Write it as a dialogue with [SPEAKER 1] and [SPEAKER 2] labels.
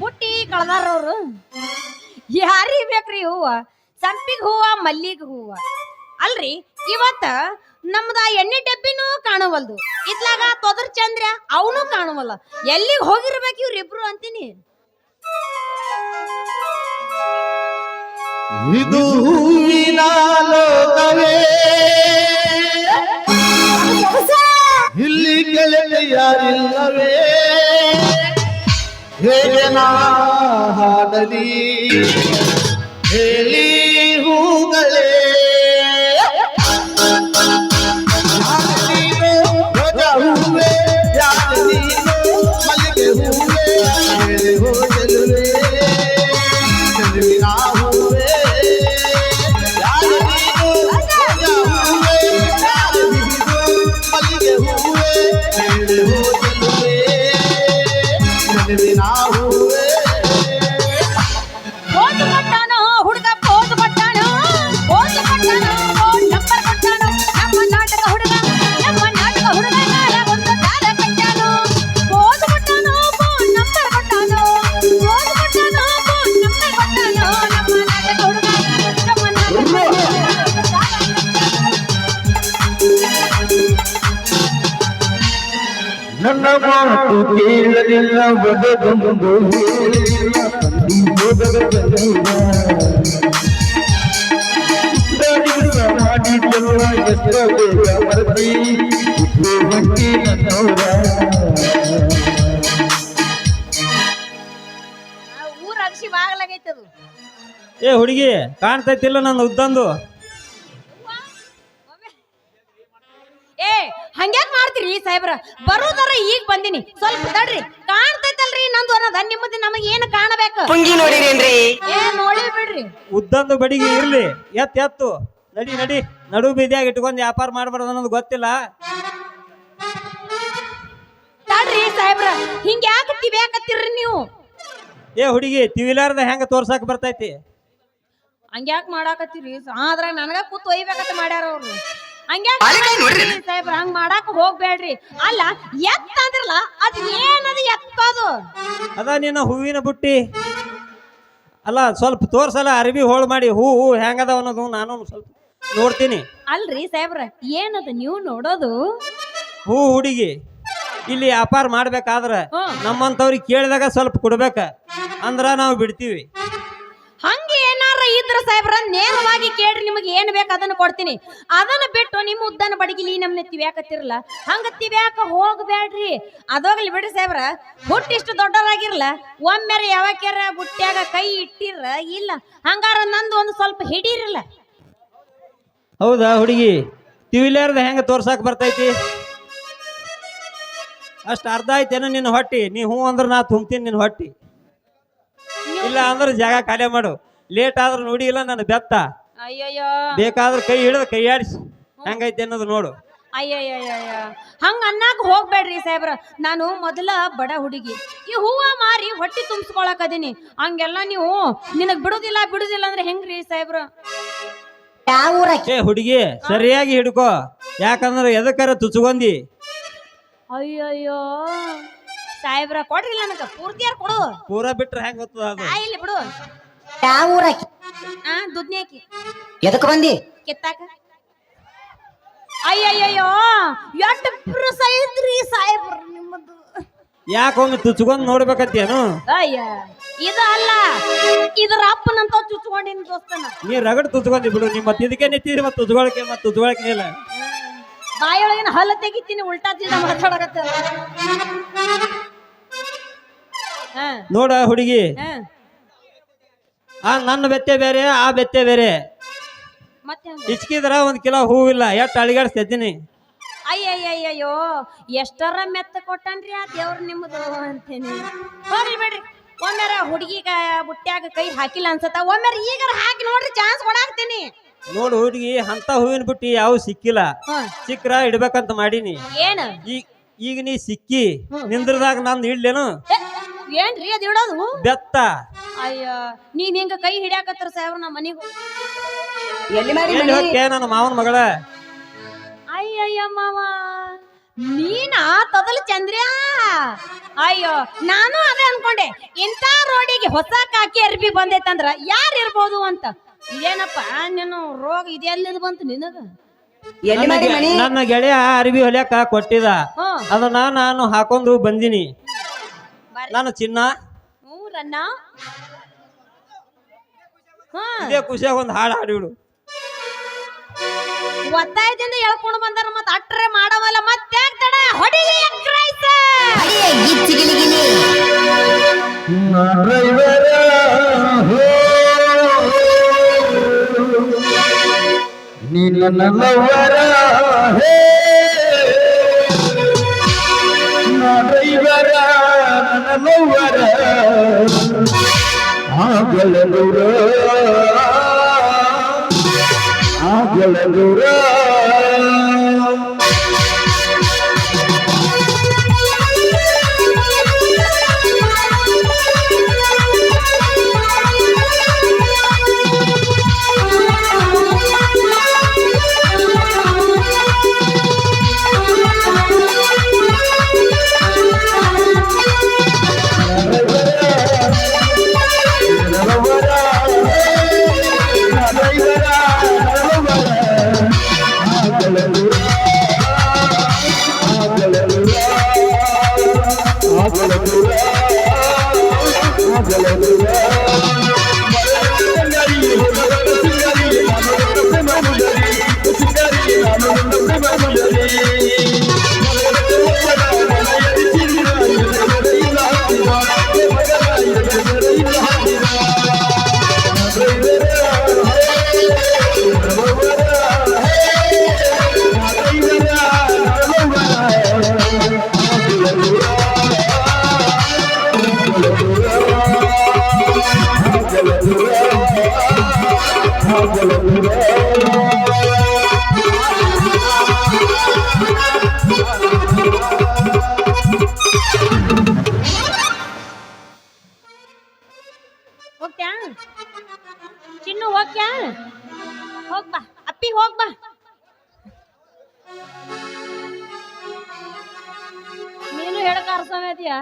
[SPEAKER 1] ಬುಟ್ಟಿ ಕಳ್ದಾರ ಅವರು ಯಾರಿಗ್ ಬೇಕ್ರಿ ಹೂವ? ಸಂಪಿಗೆ ಹೂವ ಮಲ್ಲಿಗೆ ಹೂವ? ಅಲ್ರಿ ಇವತ್ತ ನಮ್ದ ಎಣ್ಣೆ ಡಬ್ಬಿನೂ ಕಾಣವಲ್ದು. ಇದ್ಲಾಗ ತೊದರ್ ಚಂದ್ರ ಅವನು ಕಾಣವಲ್ಲ. ಎಲ್ಲಿಗೆ ಹೋಗಿರ್ಬೇಕು ಇವ್ರಿಬ್ರು ಅಂತೀನಿ.
[SPEAKER 2] ಇದು ಹೂವಿನ ಲೋಕವೇ. ಇಲ್ಲಿ ಗೆಳೆಯ ಯಾರಿಲ್ಲವೇ? ಹೇಗೆ ನಾ ಹಾಡಲಿ ಮಾತು ಕೇಳಲಿಲ್ಲ ಬದಗೊಂದು ಮಾಡಿದ್ದಲ್ಲ ಎಷ್ಟೋ ಬೇಗ ನನ್ನವರ
[SPEAKER 3] ಏ ಹುಡುಗಿ ಕಾಣ್ತೈತಿಲ್ಲ ನನ್ನ ಉದ್ದಂದು?
[SPEAKER 1] ಸಾಹೇಬ್ರ ಬರೋದರ ಈಗ ಬಂದಿನಿ. ಸ್ವಲ್ಪ ತಡ್ರಿ. ಕಾಣ್ತೈತಲ್ರಿ ನಂದು ಅನ್ನೋದ. ನಿಮ್ಮದು ನಮಗೆ ಏನು ಕಾಣಬೇಕು?
[SPEAKER 4] ಪುಂಗಿ ನೋಡಿರೇನ್ರಿ?
[SPEAKER 1] ಏ ನೋಡಿ ಬಿಡ್ರಿ.
[SPEAKER 3] ಉದ್ದಂದು ಬಡಿಗೆ ಇರ್ಲಿ. ಎತ್ ಎತ್ತು. ನಡಿ ನಡಿ. ನಡು ಬೀದಿಯಾಗ ಇಟ್ಕೊಂಡು ವ್ಯಾಪಾರ ಮಾಡ್ಬಾರ್ದು ಅನ್ನೋದು ಗೊತ್ತಿಲ್ಲ.
[SPEAKER 1] ತಡ್ರಿ ಸಾಹೇಬ್ರ. ಹಿಂಗ ಯಾಕೆ ತಿವ್ಯಾಕತ್ತೀರ್ರಿ ನೀವು?
[SPEAKER 3] ಏ ಹುಡುಗಿ ತಿವಿಲಾರ್ದ ಹೆಂಗ ತೋರ್ಸಾಕ ಬರ್ತೈತಿ?
[SPEAKER 1] ಹಂಗ್ಯಾಕ್ ಮಾಡಾಕತ್ತೀರಿ? ಆದ್ರ ನನಗ ಕೂತ್ ಒಯ್ಬೇಕಂತ ಮಾಡ್ಯಾರ ಅವ್ರು. ಹಂಗ್ಯಾಕ್
[SPEAKER 4] ನೋಡ್ರಿ.
[SPEAKER 1] ಸಾಹೇಬ್ರ ಹಂಗ್ ಮಾಡಾಕ ಹೋಗ್ಬೇಡ್ರಿ. ಅಲ್ಲ ಎತ್ತ ಅಂದ್ರಲ್ಲ ಅದ್ ಏನದು ಎತ್ತದು?
[SPEAKER 3] ಅದ ನಿನ್ನ ಹೂವಿನ ಬುಟ್ಟಿ. ಅಲ್ಲ ಸ್ವಲ್ಪ ತೋರ್ಸಲ್ಲ ಅರಬಿ ಹೋಳ್ ಮಾಡಿ. ಹೂ ಹೂ ಹೆಂಗದ ಅನ್ನೋದು ನಾನು ಒಂದ್ ಸ್ವಲ್ಪ ನೋಡ್ತೀನಿ.
[SPEAKER 1] ಅಲ್ರಿ ಸಾಹೇಬ್ರ ಏನದು ನೀವು ನೋಡೋದು?
[SPEAKER 3] ಹೂ ಹುಡುಗಿ ಇಲ್ಲಿ ವ್ಯಾಪಾರ ಮಾಡ್ಬೇಕಾದ್ರ. ನಮ್ಮಂತವ್ರಿಗೆ ಕೇಳಿದಾಗ ಸ್ವಲ್ಪ ಕೊಡ್ಬೇಕ. ಅಂದ್ರ ನಾವು ಬಿಡ್ತೀವಿ.
[SPEAKER 1] ಇದ್ರ ಸಾಹೇಬ್ರ, ನೇರವಾಗಿ ಕೇಳ್ರಿ, ನಿಮಗೆ ಏನ್ ಬೇಕು ಅದನ್ನ ಕೊಡ್ತೀನಿ. ಅದನ್ನ ಬಿಟ್ಟು ನಿಮ್ಮ ಉದ್ದನ ಬಡಗಿಲಿ ನಮ್ನೆ ತಿವ್ಯಾಕತ್ತಿರಲ್ಲ ಹಂಗ ತಿವ್ಯಾಕ ಹೋಗ್ಬೇಡ್ರಿ ಅದೋಗ್ಲಿ ಬಿಡ್ರಿ ಸಾಹೇಬ್ರ ಬುಟ್ಟಿ ಇಷ್ಟು ದೊಡ್ಡದಾಗಿರ್ಲ. ಒಮ್ಮೆರ ಯಾವಾಕ್ಯಾರ ಬುಟ್ಟ್ಯಾಗ ಕೈ ಇಟ್ಟಿರ, ಇಲ್ಲ. ಹಂಗಾರ ನಂದು ಒಂದು ಸ್ವಲ್ಪ ಹಿಡೀರಲ್ಲ.
[SPEAKER 3] ಹೌದಾ ಹುಡುಗಿ? ತಿವಿಲಾರ್ದ ಹೆಂಗ ತೋರ್ಸಾಕ್ ಬರ್ತೈತಿ? ಅಷ್ಟು ಅರ್ಧ ಆಯ್ತೇನ ನಿನ್ನ ಹೊಟ್ಟಿ. ನೀ ಹೂ ಅಂದ್ರೆ ನಾ ತುಂಬ್ತೀನಿ ನಿನ್ನ ಹೊಟ್ಟಿ. ಇಲ್ಲ ಅಂದ್ರೆ ಜಾಗ ಖಾಲಿ ಮಾಡು. ಲೇಟ್ ಆದ್ರೂ ನೋಡಿ ಇಲ್ಲ ನನ್ನ ಬೆತ್ತ.
[SPEAKER 1] ಅಯ್ಯಯ್ಯೋ.
[SPEAKER 3] ಬೇಕಾದ್ರೆ ಕೈ ಹಿಡಿದು ಕೈ ಆಡಿಸಿ. ಹೆಂಗೈತೆ ಅನ್ನೋದು ನೋಡು.
[SPEAKER 1] ಅಯ್ಯಯ್ಯಯ್ಯ. ಹಂಗ ಅನ್ನಾಕ ಹೋಗ್ಬೇಡ್ರಿ ಸಾಹೇಬ್ರ. ನಾನು ಮೊದಲ ಬಡ ಹುಡುಗಿ. ಈ ಹೂವ ಮಾರಿ ಹೊಟ್ಟಿ ತುಂಬಿಸ್ಕೊಳಕ್ ಅದೀನಿ. ಹಂಗೆಲ್ಲ ನೀವು ನಿನಗ್ ಬಿಡುದಿಲ್ಲ ಬಿಡುದಿಲ್ಲ ಅಂದ್ರೆ ಹೆಂಗ್ರಿ ಸಾಹೇಬ್ರ?
[SPEAKER 3] ಏ ಹುಡುಗಿ ಸರಿಯಾಗಿ ಹಿಡ್ಕೋ. ಯಾಕಂದ್ರೆ ಎದಕ್ಕಾರ ತುಚ್ಕೊಂಡಿ?
[SPEAKER 1] ಅಯ್ಯಯ್ಯೋ. ಸಾಹೇಬ್ರ ಕೊಡ್ರಿ ನನಗ. ಪೂರ್ತಿಯಾರ್ ಕೊಡು.
[SPEAKER 3] ಪೂರ ಬಿಟ್ರೆ ಹೆಂಗ್ ಗೊತ್ತದ ಅದು?
[SPEAKER 1] ಆ ಇಲ್ಲಿ ಬಿಡು.
[SPEAKER 4] ಯಾವ ಊರಾಕಿ?
[SPEAKER 1] ಆ ದುದ್ನ್ಯಾಕಿ.
[SPEAKER 4] ಎದಕ್ ಬಂದಿ?
[SPEAKER 1] ಕೆತ್ತಾಕ? ಅಯ್ಯಯ್ಯೋ ಎಷ್ಟು ಪುರುಷ ಐತ್ರಿ ಸಾಹೇಬ್ರು ನಿಮ್ಮದು.
[SPEAKER 3] ಹೋಗಿ ತುಚ್ಕೊಂಡ್ ನೋಡ್ಬೇಕಂತೇನು?
[SPEAKER 1] ಅಯ್ಯ ಇದು ಅಲ್ಲ ಇದ್ರ ಅಪ್ಪನಂತ ಚುಚ್ಕೊಂಡಿನ ದೋಸ್ತನ.
[SPEAKER 3] ನೀ ರಗಡ್ ತುಚ್ಕೊಂಡಿ ಬಿಡು ನಿಮ್ಮ ಮತ್ತೆ ಇದಕ್ಕೆ ನಿಂತಿದ್ರಿ ಮತ್ತೆ ತುಚ್ಕೊಳಕ್ಕೆ ಮತ್ತೆ ತುಚ್ಕೊಳಕ್ಕೆ ಇಲ್ಲ.
[SPEAKER 1] ಬಾಯೊಳಗಿನ ಹಲ್ಲ ತೆಗಿತೀನಿ ಉಲ್ಟಾ ತಿಳ್ದ ಮಾತಾಡಕತ್ತ ಹಾ
[SPEAKER 3] ನೋಡ ಹುಡುಗಿ
[SPEAKER 1] ಹಾ.
[SPEAKER 3] ಆ ನನ್ನ ಬೆತ್ತೆ ಬೇರೆ ಆ ಬೆತ್ತೆ ಬೇರೆ. ಇಚ್ಕಿದ್ರ ಒಂದ್ ಕಿಲೋ ಹೂವಿಲ್ಲ ಎಷ್ಟು ಅಳಿಗಾಡ್ಸ್ತೀನಿ
[SPEAKER 1] ಅಯ್ಯಯ್ಯಯ್ಯೋ ಎಷ್ಟರ ಮೆತ್ತ ಕೊಟ್ಟನ್ರಿ ಆ ದೇವ್ರ ನಿಮ್ಮದು ಅಂತೇನಿ ಹೋಗ್ಲಿ ಬಿಡ್ರಿ. ಒಮ್ಮೆರ ಹುಡುಗಿಗ ಬುಟ್ಟ್ಯಾಗ ಕೈ ಹಾಕಿಲ್ಲ ಅನ್ಸತ್ತ. ಒಮ್ಮೆರ ಈಗ ಹಾಕಿ ನೋಡ್ರಿ ಚಾನ್ಸ್ ಕೊಡಾಕ್ತೀನಿ.
[SPEAKER 3] ನೋಡು ಹುಡುಗಿ ಅಂತ ಹೂವಿನ ಬುಟ್ಟಿ ಯಾವ ಸಿಕ್ಕಿಲ್ಲ. ಸಿಕ್ಕ್ರ ಇಡ್ಬೇಕಂತ ಮಾಡೀನಿ.
[SPEAKER 1] ಏನ್?
[SPEAKER 3] ಈಗ ಈಗ ನೀ ಸಿಕ್ಕಿ ನಿಂದ್ರದಾಗ ನಂದು ಇಡ್ಲೇನು?
[SPEAKER 1] ಏ, ಏನ್ರಿ ಅದ್ ಇಡೋದು
[SPEAKER 3] ಬೆತ್ತ
[SPEAKER 1] ಅಯ್ಯ ನೀನ್ ಹಿಂಗ ಕೈ ಹಿಡ್ಯಾಕತ್ರ ಸಾಹೇಬ್ರ ನಮ್ಮ ಮನೆಗೆ
[SPEAKER 4] ಎಲ್ಲಿ ಮಾಡಿ
[SPEAKER 3] ಎಲ್ಲಿ ಹೋಗ್ಕೆ ನನ್ನ ಮಾವನ ಮಗಳ?
[SPEAKER 1] ಅಯ್ಯಯ್ಯ ಮಾವ ನೀನಾ ತೊದಲು ಚಂದ್ರ್ಯಾ? ಅಯ್ಯೋ ನಾನು ಅದೇ ಅನ್ಕೊಂಡೆ. ಇಂಥ ರೋಡಿಗೆ ಹೊಸ ಕಾಕಿ ಅರ್ಬಿ ಬಂದೈತಂದ್ರ ಯಾರು ಇರ್ಬೋದು ಅಂತ? ಏನಪ್ಪ ನೀನು ರೋಗ ಇದೆಲ್ಲಿದ್ ಬಂತು ನಿನಗ?
[SPEAKER 4] ಎಲ್ಲಿ ಮಾಡಿ
[SPEAKER 3] ನನ್ನ
[SPEAKER 4] ಮನಿ?
[SPEAKER 3] ಗೆ- ನನ್ನ ಗೆಳೆಯ ಅರ್ಬಿ ಹೊಲ್ಯಾಕ ಕೊಟ್ಟಿದ.
[SPEAKER 1] ಹ್ಮ್.
[SPEAKER 3] ಅದನ್ನ ನಾನು ಹಾಕೊಂಡು ಬಂದಿನಿ. ನಾನು ಚಿನ್ನ. ಇದೇ ಖುಷಿಯಾಗ ಒಂದು ಹಾಡು ಹಾಡಿಬಿಡು.
[SPEAKER 1] ಒತ್ತಾಯದಿಂದ ಎಳ್ಕೊಂಡು ಬಂದಾರ ಮತ್ತೆ ಅಟ್ರೆ ಮಾಡವಲ್ಲ ಮತ್ತೆ ತಡ? ಹೊಡಿಲಿ ಎಗ್ ರೈಸ್
[SPEAKER 4] ಅಡಿಯ ಗಿಚ್ಚಿ ಗಿಲಿ ಗಿಲಿ
[SPEAKER 2] ನಾ ಡ್ರೈವರ ಹೋ. ನೀ ನನ್ನ ಲವ್ವರ ಹೇ. ಲವ್ವರ ಆಗಲೂರ ಆಗಲೂರ
[SPEAKER 1] ಹೋಗ್ತ್ಯಾ ಚಿನ್ನು ಹೋಗ್ತ್ಯಾ ಹೋಗ್ ಬಾ ಅಪ್ಪಿ ಹೋಗ್ ಬಾ ನೀನು ಹೇಳಕ್ ಅರ್ಸಮೇತಿಯಾ